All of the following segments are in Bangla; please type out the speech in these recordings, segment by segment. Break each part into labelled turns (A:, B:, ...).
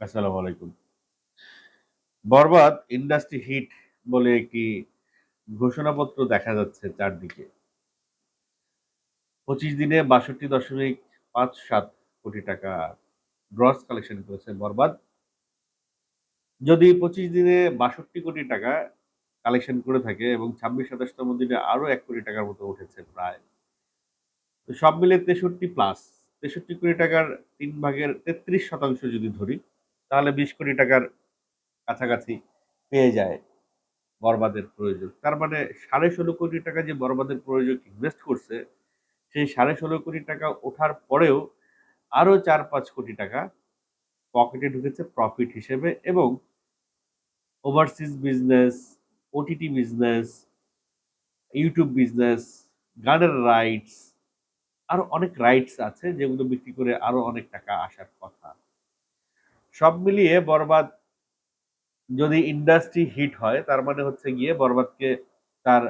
A: আসসালামু আলাইকুম। বরবাদ ইন্ডাস্ট্রি হিট বলে একটি ঘোষণাপত্র দেখা যাচ্ছে চারদিকে। পঁচিশ দিনে বাষট্টি দশমিক পাঁচ সাত কোটি টাকা গ্রস কালেকশন করেছে বরবাদ। যদি পঁচিশ দিনে বাষট্টি কোটি টাকা কালেকশন করে থাকে এবং ছাব্বিশ সাতাশতম দিনে আরও এক কোটি টাকার মতো উঠেছে প্রায়। তো সব মিলে তেষট্টি প্লাস তেষট্টি কোটি টাকার তিন ভাগের তেত্রিশ শতাংশ যদি ধরি তাহলে বিশ কোটি টাকার কাছাকাছি পেয়ে যায় বরবাদের প্রয়োজন। তার মানে সাড়ে ষোলো কোটি টাকা যে বরবাদের প্রয়োজন ইনভেস্ট করছে, সেই সাড়ে ষোলো কোটি টাকা ওঠার পরেও আরও চার পাঁচ কোটি টাকা পকেটে ঢুকেছে প্রফিট হিসেবে এবং overseas business OTT business YouTube business গানের রাইটস আরও অনেক রাইটস আছে যেগুলো বিক্রি করে আরও অনেক টাকা আসার কথা সব মিলিয়ে বরবাদ যদি ইন্ডাস্ট্রি হিট হয়, তার মানে হচ্ছে গিয়ে বরবাদকে তার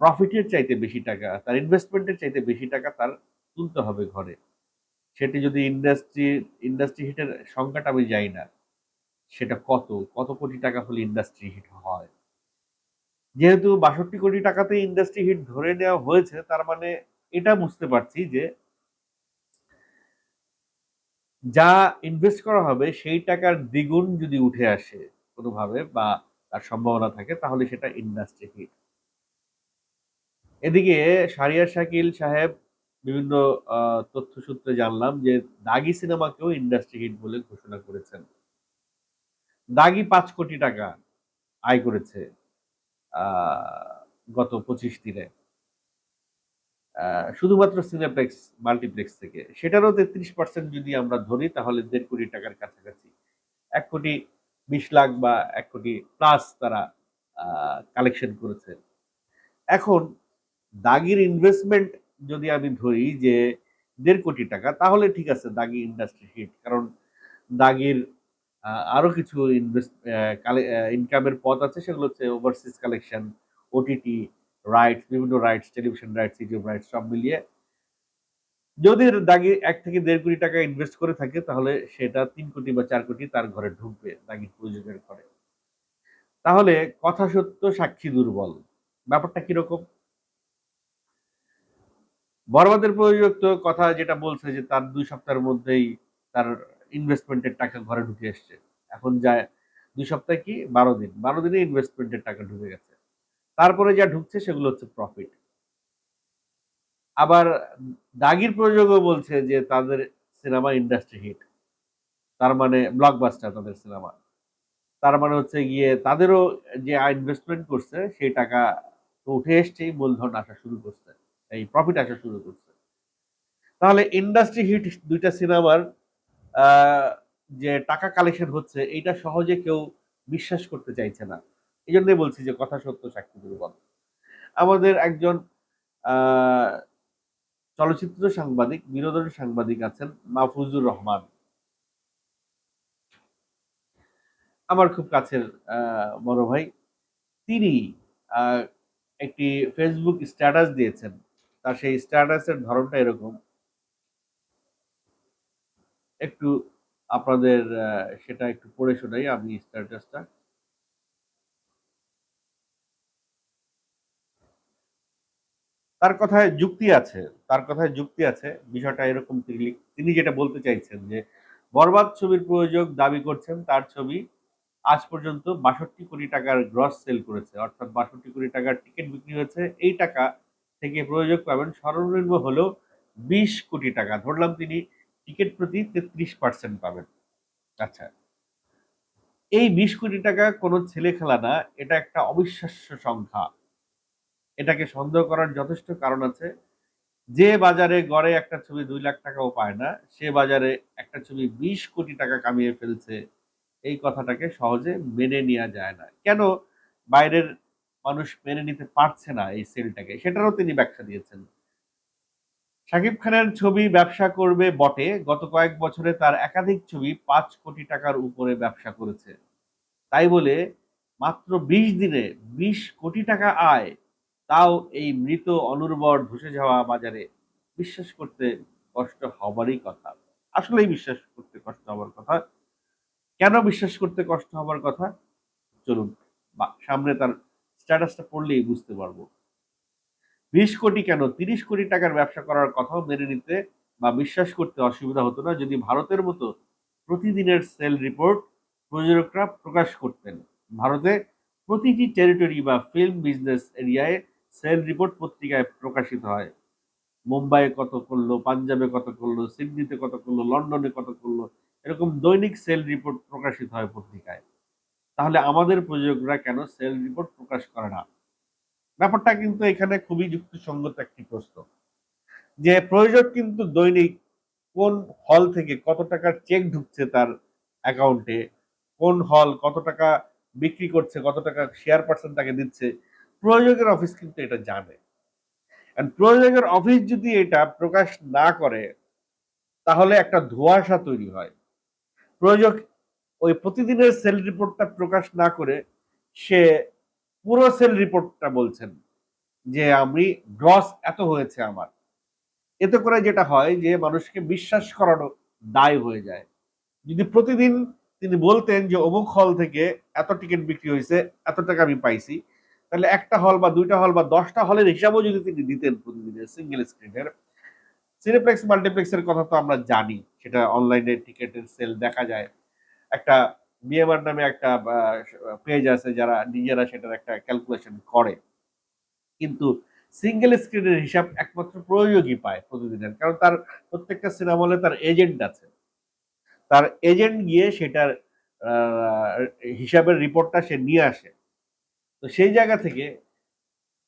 A: প্রফিটের চাইতে বেশি টাকা, তার ইনভেস্টমেন্টের চাইতে বেশি টাকা তার তুলতে হবে ঘরে। সেটি যদি ইন্ডাস্ট্রি ইন্ডাস্ট্রি হিটের সংখ্যাটা আমি যাই না, সেটা কত? কত কোটি টাকা হলে ইন্ডাস্ট্রি হিট হয়? যেহেতু বাষট্টি কোটি টাকাতে ইন্ডাস্ট্রি হিট ধরে নেওয়া হয়েছে, তার মানে এটা বুঝতে পারছি যে যা ইনভেস্ট করা হবে, সেই টাকার দ্বিগুণ যদি উঠে আসে কোনোভাবে বা তার সম্ভাবনা থাকে, তাহলে সেটা ইন্ডাস্ট্রি হিট এদিকে সারিয়ার শাকিল সাহেব বিভিন্ন তথ্য সূত্রে জানলাম যে দাগি সিনেমাকেও ইন্ডাস্ট্রি হিট বলে ঘোষণা করেছেন। দাগি পাঁচ কোটি টাকা আয় করেছে গত পঁচিশ দিনে। শুধুমাত্র সিনেপ্লেক্স মাল্টিপ্লেক্স থেকে। সেটারও তেত্রিশ পার্সেন্ট যদি আমরা ধরি, তাহলে দেড় কোটি টাকার কাছাকাছি। এক কোটি বিশ লাখ বা এক কোটি প্লাস তারা কালেকশন করেছে। এখন, দাগির ইনভেস্টমেন্ট যদি আমি ধরি যে দেড় কোটি টাকা, তাহলে ঠিক আছে, দাগি ইন্ডাস্ট্রি হিট কারণ দাগির আরও কিছু ইনভেস্ট ইনকামের পথ আছে, সেগুলো হচ্ছে ওভারসিজ কালেকশন ওটিটি রাইটস বিভিন্ন rights television rights YouTube rights সব মিলিয়ে যদি দাগি এক থেকে দেড় কোটি টাকা ইনভেস্ট করে থাকে, তাহলে সেটা তিন কোটি বা চার কোটি তার ঘরে ঢুকবে দাগির প্রয়োজনের ঘরে। তাহলে কথা সত্য, সাক্ষী দুর্বল। ব্যাপারটা কীরকম বরবাদের প্রয়োজক কথা যেটা বলছে যে তার দুই সপ্তাহের মধ্যেই তার ইনভেস্টমেন্টের টাকা ঘরে ঢুকে এসছে। এখন যায়, দুই সপ্তাহে কি? বারো দিন। বারো দিনে ইনভেস্টমেন্টের টাকা ঢুকে গেছে। তারপরে যা ঢুকছে সেগুলো হচ্ছে প্রফিট আবার দাগির প্রযোগও বলছে যে তাদের সিনেমা ইন্ডাস্ট্রি হিট তার মানে ব্লকবাস্টার তাদের সিনেমা তার মানে হচ্ছে গিয়ে তাদেরও যে ইনভেস্টমেন্ট করছে সেই টাকা তো উঠে এসছেই মূলধন আসা শুরু করছে, এই প্রফিট আসা শুরু করছে। তাহলে ইন্ডাস্ট্রি হিট দুইটা সিনেমার যে টাকা কালেকশন হচ্ছে, এইটা সহজে কেউ বিশ্বাস করতে চাইছে না। এই জন্যই বলছি যে কথা সত্য, সাক্ষী দুর্বল আমাদের একজন চলচ্চিত্র সাংবাদিক, বিনোদন সাংবাদিক আছেন মাহফুজুর রহমান। আমার খুব কাছের বড় ভাই। তিনি একটি ফেসবুক স্ট্যাটাস দিয়েছেন। তার সেই স্ট্যাটাসের ধরনটা এরকম। একটু আপনাদের সেটা একটু পড়ে শোনাই আমি স্ট্যাটাসটা তার কথায় যুক্তি আছে, তার কথায় যুক্তি আছে, বিষয়টা এরকম তিনি তিনি যেটা বলতে চাইছেন যে, বরবাদ ছবির প্রয়োজক দাবি করছেন তার ছবি আজ পর্যন্ত বাষট্টি কোটি টাকার গ্রস সেল করেছে, অর্থাৎ বাষট্টি কোটি টাকার টিকিট বিক্রি হয়েছে। এই টাকা থেকে প্রয়োজক পাবেন সর্বনিম্ন হলেও বিশ কোটি টাকা। ধরলাম তিনি টিকিট প্রতি তেত্রিশ পার্সেন্ট পাবেন। আচ্ছা এই বিশ কোটি টাকা কোনো ছেলে খেলা না, এটা একটা অবিশ্বাস্য সংখ্যা। এটাকে সন্দেহ করার যথেষ্ট কারণ আছে। যে বাজারে গড়ে একটা ছবি দুই লাখ টাকাও পায় না, সে বাজারে একটা ছবি বিশ কোটি টাকা কামিয়ে ফেলছে, এই কথাটাকে সহজে মেনে নেওয়া যায় না। কেন বাইরের মানুষ মেনে নিতে পারছে না এই সেলটাকে? সেটারও তিনি ব্যাখ্যা দিয়েছেন। শাকিব খানের ছবি ব্যবসা করবে বটে, গত কয়েক বছরে তার একাধিক ছবি পাঁচ কোটি টাকার উপরে ব্যবসা করেছে। তাই বলে মাত্র বিশ দিনে বিশ কোটি টাকা আয় তাও এই মৃত অনুর্বর ধসে যাওয়া বাজারে বিশ্বাস করতে কষ্ট হবারই কথা। আসলেই বিশ্বাস করতে কষ্ট হবার কথা। কেন বিশ্বাস করতে কষ্ট হবার কথা? চলুন সামনে তার স্ট্যাটাসটা পড়লেই বুঝতে পারব। বিশ কোটি কেন? তিরিশ কোটি টাকার ব্যবসা করার কথাও মেনে নিতে বা বিশ্বাস করতে অসুবিধা হতো না যদি ভারতের মতো প্রতিদিনের সেল রিপোর্ট প্রযোজকরা প্রকাশ করতেন। ভারতে প্রতিটি টেরিটরি বা ফিল্ম বিজনেস এরিয়ায় সেল রিপোর্ট পত্রিকায় প্রকাশিত হয়। মুম্বাইয়ে কত করল, পাঞ্জাবে কত করল, সিডনিতে কত করল, লন্ডনে কত করল, এরকম দৈনিক সেল রিপোর্ট প্রকাশিত হয় পত্রিকায়। তাহলে আমাদের প্রযোজকরা কেন সেল রিপোর্ট প্রকাশ করে না? ব্যাপারটা কিন্তু এখানে খুবই যুক্তিসঙ্গত একটি প্রশ্ন। যে প্রযোজক কিন্তু দৈনিক কোন হল থেকে কত টাকার চেক ঢুকছে তার অ্যাকাউন্টে, কোন হল কত টাকা বিক্রি করছে, কত টাকা শেয়ার পার্সেন্ট তাকে দিচ্ছে প্রযোজকের অফিস কিন্তু এটা জানে। প্রযোজকের অফিস যদি এটা প্রকাশ না করে, তাহলে একটা ধোঁয়াশা তৈরি হয়। প্রযোজক ওই প্রতিদিনের সেল রিপোর্টটা প্রকাশ না করে, সে পুরো সেল রিপোর্টটা বলছেন যে, আমি গ্রস এত হয়েছে আমার। এতে করে যেটা হয় যে, মানুষকে বিশ্বাস করানো দায় হয়ে যায়। যদি প্রতিদিন তিনি বলতেন যে, অমুক হল থেকে এত টিকিট বিক্রি হয়েছে, এত টাকা আমি পাইছি। তাহলে একটা হল বা দুইটা হল বা দশটা হলের হিসাবও যদি তিনি দিতেন প্রতিদিনের সিঙ্গেল স্ক্রিনের সিনেপ্লেক্স মাল্টিপ্লেক্সের কথা তো আমরা জানি, সেটা অনলাইনে টিকিটের সেল দেখা যায়। একটা বিএমআর নামে একটা পেজ আছে যারা নিজেরা সেটার একটা ক্যালকুলেশন করে। কিন্তু সিঙ্গেল স্ক্রিনের হিসাব একমাত্র প্রয়োগই পায় প্রতিদিনের, কারণ তার প্রত্যেকটা সিনেমা হলে তার এজেন্ট আছে। তার এজেন্ট গিয়ে সেটার হিসাবের রিপোর্টটা সে নিয়ে আসে। তো সেই জায়গা থেকে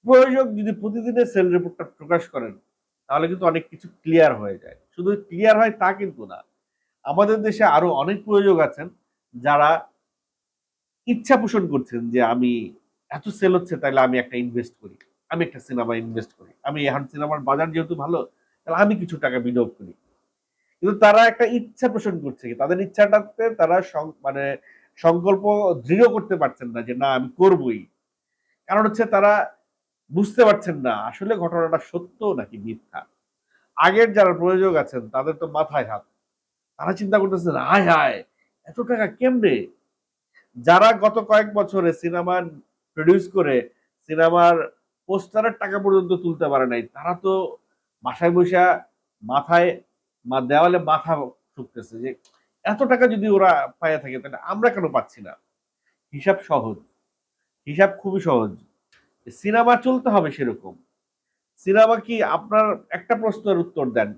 A: প্রয়োজক যদি প্রতিদিনের সেল রিপোর্টটা প্রকাশ করেন, তাহলে কিন্তু অনেক কিছু ক্লিয়ার হয়ে যায়। শুধু ক্লিয়ার হয় তা কিন্তু না। আমাদের দেশে আরও অনেক প্রয়োজক আছেন যারা ইচ্ছা পোষণ করছেন যে আমি এত সেল হচ্ছে তাহলে আমি একটা ইনভেস্ট করি। আমি একটা সিনেমা ইনভেস্ট করি। আমি এখন সিনেমার বাজার যেহেতু ভালো, তাহলে আমি কিছু টাকা বিনিয়োগ করি। কিন্তু তারা একটা ইচ্ছা পোষণ করছে তাদের ইচ্ছাটাতে তারা মানে সংকল্প দৃঢ় করতে পারছেন না যে না, আমি করবই। কারণ হচ্ছে তারা বুঝতে পারছেন না, আসলে ঘটনাটা সত্য নাকি মিথ্যা? আগের যারা প্রয়োজক আছেন, তাদের তো মাথায় হাত। তারা চিন্তা করতেছেন, হায় হায়, এত টাকা কেমনে? যারা গত কয়েক বছরে সিনেমা প্রডিউস করে, সিনেমার পোস্টারের টাকা পর্যন্ত তুলতে পারে নাই, তারা তো বাসায় বসে মাথায়, মা, দেওয়ালে মাথা ঠুকতেছে যে, এত টাকা যদি ওরা পাইয়া থাকে, তাহলে আমরা কেন পাচ্ছি না? হিসাব সহজ। হিসাব খুবই সহজ। সিনেমা চলতে হবে সেরকম। সিনেমা কি আপনার একটা প্রশ্নের উত্তর দেন।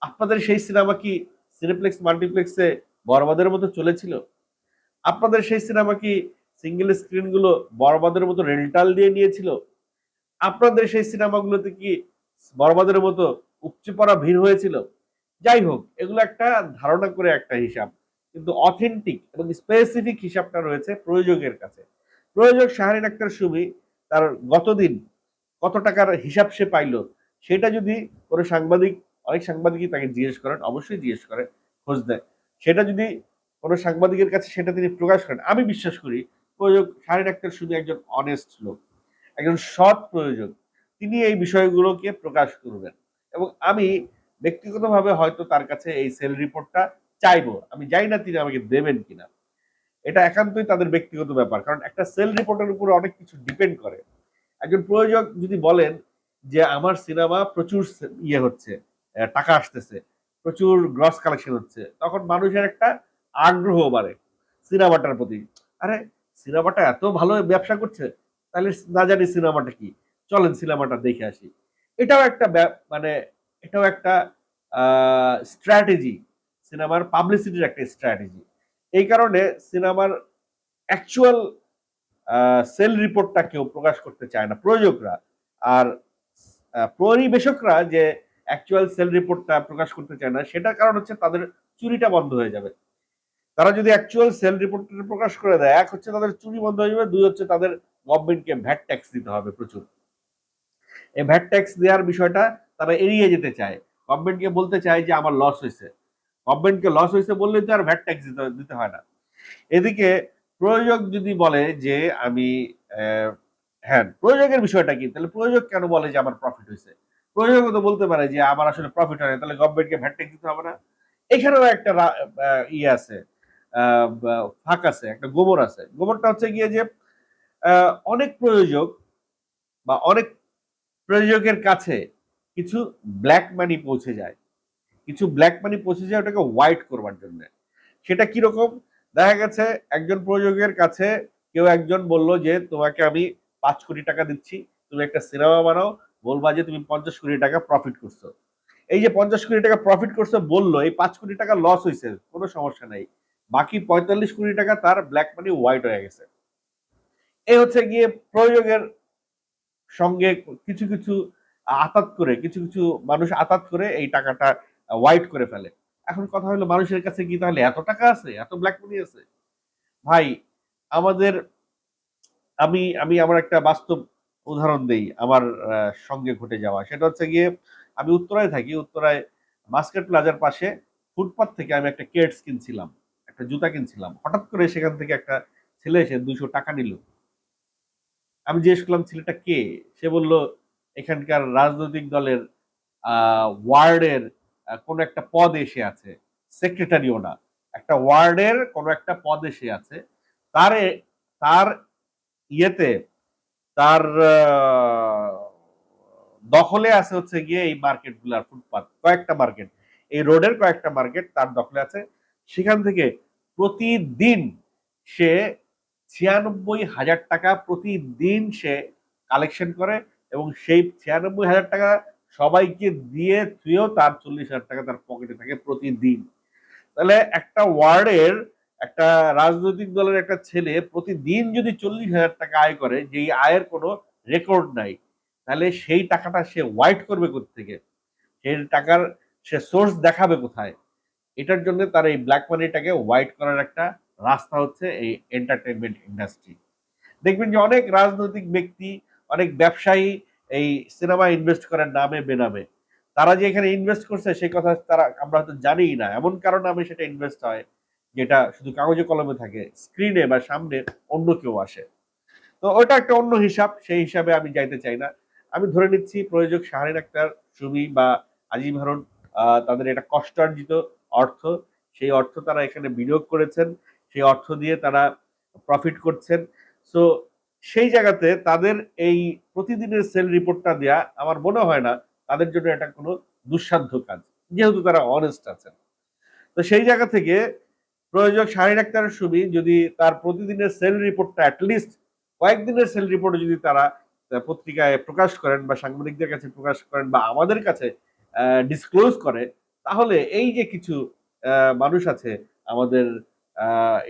A: আপনাদের সেই সিনেমা কি সিনেপ্লেক্স মাল্টিপ্লেক্সে বরবাদের মতো চলেছিল? আপনাদের সেই সিনেমা কি সিঙ্গেল স্ক্রিনগুলো বরবাদের মতো রেন্টাল দিয়ে নিয়েছিল? আপনাদের সেই সিনেমাগুলোতে কি বরবাদের মতো উপচে পড়া ভিড় হয়েছিল? যাই হোক, এগুলো একটা ধারণা করে একটা হিসাব। কিন্তু অথেন্টিক এবং স্পেসিফিক হিসাবটা রয়েছে প্রয়োজকের কাছে। প্রয়োজক শাহরিন আক্তার সুমি, তার গতদিন কত টাকার হিসাব সে পাইলো, সেটা যদি কোনো সাংবাদিক, অনেক সাংবাদিকই তাকে জিজ্ঞেস করেন, অবশ্যই জিজ্ঞেস করে, খোঁজ দেয় সেটা যদি কোনো সাংবাদিকের কাছে সেটা তিনি প্রকাশ করেন, আমি বিশ্বাস করি প্রয়োজক শাহরিন আক্তার শুধু একজন অনেস্ট লোক, একজন সৎ প্রয়োজক, তিনি এই বিষয়গুলোকে প্রকাশ করবেন। এবং আমি ব্যক্তিগতভাবে হয়তো তার কাছে এই সেল রিপোর্টটা চাইব, আমি জানি না তিনি আমাকে দেবেন কিনা। এটা একান্তই তাদের ব্যক্তিগত ব্যাপার। কারণ একটা সেল রিপোর্টের উপর অনেক কিছু ডিপেন্ড করে। একজন প্রয়োজক যদি বলেন যে, আমার সিনেমা প্রচুর ইয়ে হচ্ছে টাকা আসতেছে, প্রচুর গ্রস কালেকশন হচ্ছে, তখন মানুষের একটা আগ্রহ বাড়ে সিনেমাটার প্রতি। আরে, সিনেমাটা এত ভালো ব্যবসা করছে, তাহলে না জানি সিনেমাটা কি। চলেন সিনেমাটা দেখে আসি। এটাও একটা মানে এটাও একটা স্ট্র্যাটেজি সিনেমার পাবলিসিটির একটা স্ট্র্যাটেজি এই কারণে সিনেমার অ্যাকচুয়াল সেল রিপোর্টটা কেউ প্রকাশ করতে চায় না। প্রযোজকরা আর পরিবেশকরা যে অ্যাকচুয়াল সেল রিপোর্টটা প্রকাশ করতে চায় না, সেটার কারণ হচ্ছে তাদের চুরিটা বন্ধ হয়ে যাবে। তারা যদি অ্যাকচুয়াল সেল রিপোর্টটা প্রকাশ করে দেয়, এক হচ্ছে তাদের চুরি বন্ধ হয়ে যাবে, দুই হচ্ছে তাদের গভর্নমেন্টকে ভ্যাট ট্যাক্স দিতে হবে প্রচুর। এই ভ্যাট ট্যাক্স দেওয়ার বিষয়টা তারা এড়িয়ে যেতে চায়। গভর্নমেন্টকে বলতে চায় যে, আমার লস হয়েছে। গভর্নমেন্টকে লস হয়েছে বললে তো আর ভ্যাট ট্যাক্স দিতে হয় না। এদিকে প্রয়োজক যদি বলে যে আমি হ্যাঁ প্রয়োজকের বিষয়টা কি? তাহলে প্রয়োজক কেন বলে যে আমার প্রফিট হয়েছে? প্রয়োজক তো বলতে পারে যে আমার আসলে প্রফিট হয় তাহলে গভর্নমেন্টকে ভ্যাট ট্যাক্স দিতে হবে না। এখানেও একটা ইয়ে আছে ফাঁক আছে, একটা গোবর আছে। গোবরটা হচ্ছে গিয়ে যে অনেক প্রয়োজক বা অনেক প্রয়োজকের কাছে কিছু ব্ল্যাক মানি পৌঁছে যায়। কিছু ব্ল্যাক মানি পৌঁছে যায় ওটাকে হোয়াইট করবার জন্য। সেটা কীরকম দেখা গেছে একজন প্রযোজকের কাছে কেউ একজন বলল যে, তোমাকে আমি পাঁচ কোটি টাকা দিচ্ছি, তুমি একটা সিনেমা বানাও, বলবা যে তুমি পঞ্চাশ কোটি টাকা প্রফিট করছ। এই যে পঞ্চাশ কোটি টাকা প্রফিট করছ বলল, এই পাঁচ কোটি টাকা লস হয়েছে কোনো সমস্যা নাই। বাকি পঁয়তাল্লিশ কোটি টাকা তার ব্ল্যাক মানি হোয়াইট হয়ে গেছে। এই হচ্ছে গিয়ে প্রয়োগের সঙ্গে কিছু কিছু আতাত করে, কিছু কিছু মানুষ আতাত করে এই টাকাটা হোয়াইট করে ফেলে। এখন কথা হলো, মানুষের কাছে কি তাহলে এত টাকা আছে? এত ব্ল্যাক মানি আছে? ভাই, আমাদের, আমি আমি আমার একটা বাস্তব উদাহরণ দেই আমার সঙ্গে ঘটে যাওয়া। সেটা হচ্ছে গিয়ে, আমি উত্তরায় থাকি, উত্তরায় মার্কেট প্লাজার পাশে ফুটপাথ থেকে আমি একটা কেটস কিনছিলাম, একটা জুতা কিনছিলাম। হঠাৎ করে সেখান থেকে একটা ছেলে এসে দুশো টাকা নিল। আমি জিজ্ঞেস করলাম, ছেলেটা কে? সে বলল, এখানকার রাজনৈতিক দলের ওয়ার্ডের কোনো একটা পদ এসে আছে সেক্রেটারিও না। একটা ওয়ার্ডের কোনো একটা পদ এসে আছে। তার তার ইয়েতে, তার দখলে আছে হচ্ছে গিয়ে এই মার্কেটগুলার ফুটপাত। কয়েকটা মার্কেট। এই রোডের কয়েকটা মার্কেট তার দখলে আছে। সেখান থেকে প্রতিদিন সে ছিয়ানব্বই হাজার টাকা প্রতিদিন সে কালেকশন করে এবং সেই ছিয়ানব্বই হাজার টাকা সবাইকে দিয়ে তুইও তার চল্লিশ হাজার টাকা তার পকেটে থাকে প্রতিদিন। তাহলে একটা ওয়ার্ডের একটা রাজনৈতিক দলের একটা ছেলে প্রতিদিন যদি চল্লিশ হাজার টাকা আয় করে, যেই আয়ের কোনো রেকর্ড নাই, তাহলে সেই টাকাটা সে হোয়াইট করবে থেকে সেই টাকার, সে সোর্স দেখাবে কোথায়? এটার জন্য তার এই ব্ল্যাক মানিটাকে হোয়াইট করার একটা রাস্তা হচ্ছে এই এন্টারটেনমেন্ট ইন্ডাস্ট্রি দেখবেন যে অনেক রাজনৈতিক ব্যক্তি, অনেক ব্যবসায়ী এই সিনেমা ইনভেস্ট করার নামে বেনামে। তারা যে এখানে ইনভেস্ট করছে, সেই কথা তারা, আমরা হয়তো জানিই না। এমন কারণ নামে সেটা ইনভেস্ট হয়, যেটা শুধু কাগজে কলমে থাকে স্ক্রিনে বা সামনে অন্য কেউ আসে। তো ওটা একটা অন্য হিসাব, সেই হিসাবে আমি যাইতে চাই না। আমি ধরে নিচ্ছি, প্রয়োজক শাহরিন আক্তার, সুমি বা আজিম হারুন তাদের এটা কষ্টার্জিত অর্থ। সেই অর্থ তারা এখানে বিনিয়োগ করেছেন। সেই অর্থ দিয়ে তারা প্রফিট করছেন। সো সেই জায়গাতে তাদের এই প্রতিদিনের সেল রিপোর্টটা দেয়া আমার মনে হয় না তাদের জন্য এটা কোনো দুঃসাধ্য কাজ, যেহেতু তারা অনেস্ট আছেন। তো সেই জায়গা থেকে প্রয়োজক শাহরিন আক্তারের সুবি যদি তার প্রতিদিনের সেল রিপোর্টটা অ্যাটলিস্ট কয়েকদিনের সেল রিপোর্ট যদি তারা পত্রিকায় প্রকাশ করেন বা সাংবাদিকদের কাছে প্রকাশ করেন বা আমাদের কাছে ডিসক্লোজ করে, তাহলে এই যে কিছু মানুষ আছে আমাদের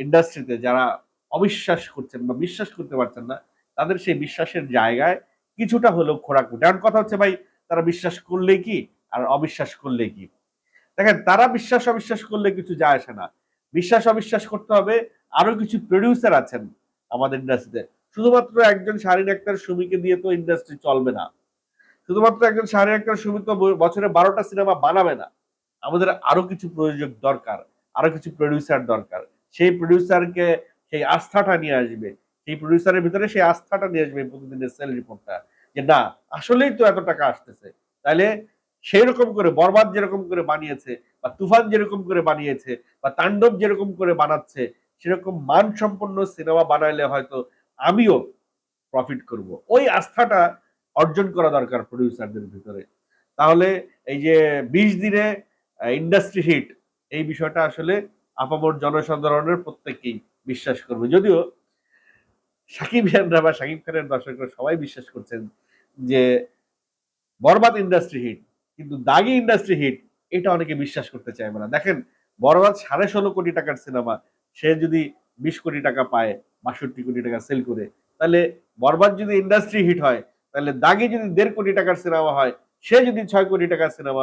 A: ইন্ডাস্ট্রিতে যারা অবিশ্বাস করছেন বা বিশ্বাস করতে পারছেন না, তাদের সেই বিশ্বাসের জায়গায় কিছুটা হলেও খোরাক উঠে। এখন কথা হচ্ছে, ভাই, তারা বিশ্বাস করলে কি আর অবিশ্বাস করলে কি? দেখেন, তারা বিশ্বাস, অবিশ্বাস করলে কিছু যায় আসে না। বিশ্বাস, অবিশ্বাস করতে হবে। আরও কিছু প্রডিউসার আছেন আমাদের ইন্ডাস্ট্রিতে শুধুমাত্র একজন শারীর আক্তার সুমিকে দিয়ে তো ইন্ডাস্ট্রি চলবে না। শুধুমাত্র একজন শারীর আক্তার সুমি তো বছরে বারোটা সিনেমা বানাবে না। আমাদের আরও কিছু প্রযোজক দরকার, আরও কিছু প্রডিউসার দরকার। সেই প্রডিউসারকে সেই আস্থাটা নিয়ে আসবে। সেই প্রডিউসারের ভিতরে সেই আস্থাটা নিয়ে আসবে প্রতিদিনের সেল রিপোর্টটা যে না, আসলেই তো এত টাকা আসতেছে। তাহলে সেই রকম করে, বরবাদ যেরকম করে বানিয়েছে, বা তুফান যেরকম করে বানিয়েছে, বা তাণ্ডব যেরকম করে বানাচ্ছে, সেরকম মানসম্পন্ন সিনেমা বানাইলে হয়তো আমিও প্রফিট করব। ওই আস্থাটা অর্জন করা দরকার প্রডিউসারদের ভিতরে। তাহলে এই যে বিশ দিনে ইন্ডাস্ট্রি হিট এই বিষয়টা আসলে আপামর জনসাধারণের প্রত্যেকেই বিশ্বাস করবে। যদিও সাকিব খানরা বা সাকিব খানের দর্শকরা সবাই বিশ্বাস করছেন যে বরবাদ ইন্ডাস্ট্রি হিট, কিন্তু দাগি ইন্ডাস্ট্রি হিট, এটা অনেকে বিশ্বাস করতে চাইবে না। দেখেন, বরবাদ সাড়ে ষোলো কোটি টাকার সিনেমা, সে যদি বিশ কোটি টাকা পায়, বাষট্টি কোটি টাকা সেল করে, তাহলে বরবাদ যদি ইন্ডাস্ট্রি হিট হয়, তাহলে দাগি যদি দেড় কোটি টাকার সিনেমা হয়, সে যদি ছয় কোটি টাকার সিনেমা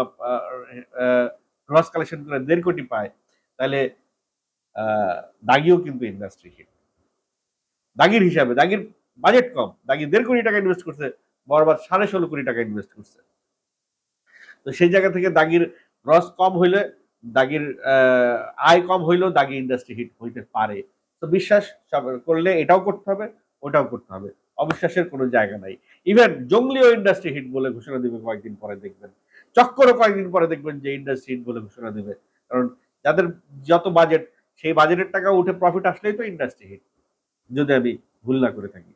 A: গ্রস কালেকশন করে দেড় কোটি পায়, তাহলে দাগিও কিন্তু ইন্ডাস্ট্রি হিট দাগির হিসাবে, দাগির বাজেট কম, দাগি দেড় কোটি টাকা ইনভেস্ট করছে বরবাদ সাড়ে ষোলো কোটি টাকা ইনভেস্ট করছে। তো সেই জায়গা থেকে দাগির গ্রস কম হইলে, দাগির আয় কম হইলেও দাগি ইন্ডাস্ট্রি হিট হইতে পারে। তো বিশ্বাস করলে এটাও করতে হবে, ওটাও করতে হবে। অবিশ্বাসের কোনো জায়গা নাই। ইভেন জঙ্গলিও ইন্ডাস্ট্রি হিট বলে ঘোষণা দিবে কয়েকদিন পরে দেখবেন। চক্করও কয়েকদিন পরে দেখবেন যে ইন্ডাস্ট্রি হিট বলে ঘোষণা দিবে। কারণ যাদের যত বাজেট সেই বাজেটের টাকা উঠে প্রফিট আসলেই তো ইন্ডাস্ট্রি হিট যদি আমি ভুল না করে থাকি।